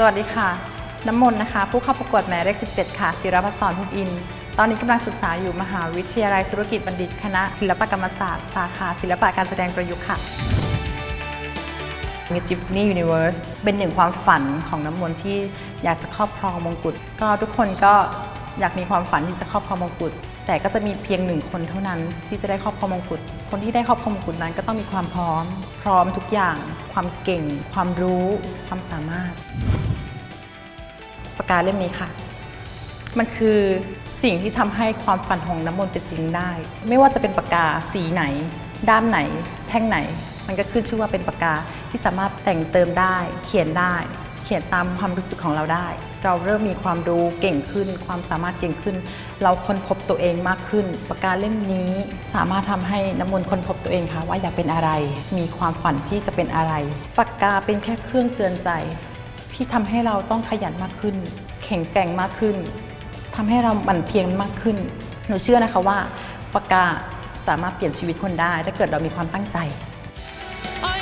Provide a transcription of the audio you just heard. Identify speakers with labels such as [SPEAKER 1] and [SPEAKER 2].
[SPEAKER 1] สวัสดีค่ะ น้ำมนต์นะคะ ผู้เข้าประกวดหมายเลข 17 ค่ะศิรพัฒน์สอนภูมิอิน ตอนนี้กำลังศึกษาอยู่มหาวิทยาลัยธุรกิจบัณฑิต คณะศิลปกรรมศาสตร์สาขาศิลปะการแสดงประยุกต์ค่ะ Miss Tiffany Universe เป็นหนึ่งความฝันของน้ำมนต์ที่อยากจะครอบครองมงกุฎก็ทุกคนก็อยากมีความฝันที่จะครอบครองมงกุฎแต่ก็จะมีเพียงหนึ่งคนเท่านั้นที่จะได้ครอบครองมงกุฎคนที่ได้ครอบครองมงกุฎนั้นก็ต้องมีความพร้อม พร้อมทุกอย่าง ความเก่ง ความรู้ ความสามารถ ปากกาเล่มนี้ค่ะ มันคือสิ่งที่ทำให้ความฝันของน้ำมนต์เป็นจริงได้ ไม่ว่าจะเป็นปากกาสีไหน ด้ามไหน แท่งไหน มันก็ขึ้นชื่อว่าเป็นปากกาที่สามารถแต่งเติมได้ เขียนได้ เขียนตามความรู้สึกของเราได้ เราเริ่มมีความรู้เก่งขึ้น ความสามารถเก่งขึ้น เราค้นพบตัวเองมากขึ้น ปากกาเล่มนี้สามารถทำให้น้ำมนต์ค้นพบตัวเองค่ะว่าอยากเป็นอะไร มีความฝันที่จะเป็นอะไร ปากกาเป็นแค่เครื่องเตือนใจ ที่ทำให้เราต้องขยันมากขึ้น แข็งแกร่งมากขึ้นทำให้เราหมั่นเพียรมากขึ้น หนูเชื่อนะคะว่าปากกาสามารถเปลี่ยนชีวิตคนได้ ถ้าเกิดเรามีความตั้งใจ
[SPEAKER 2] I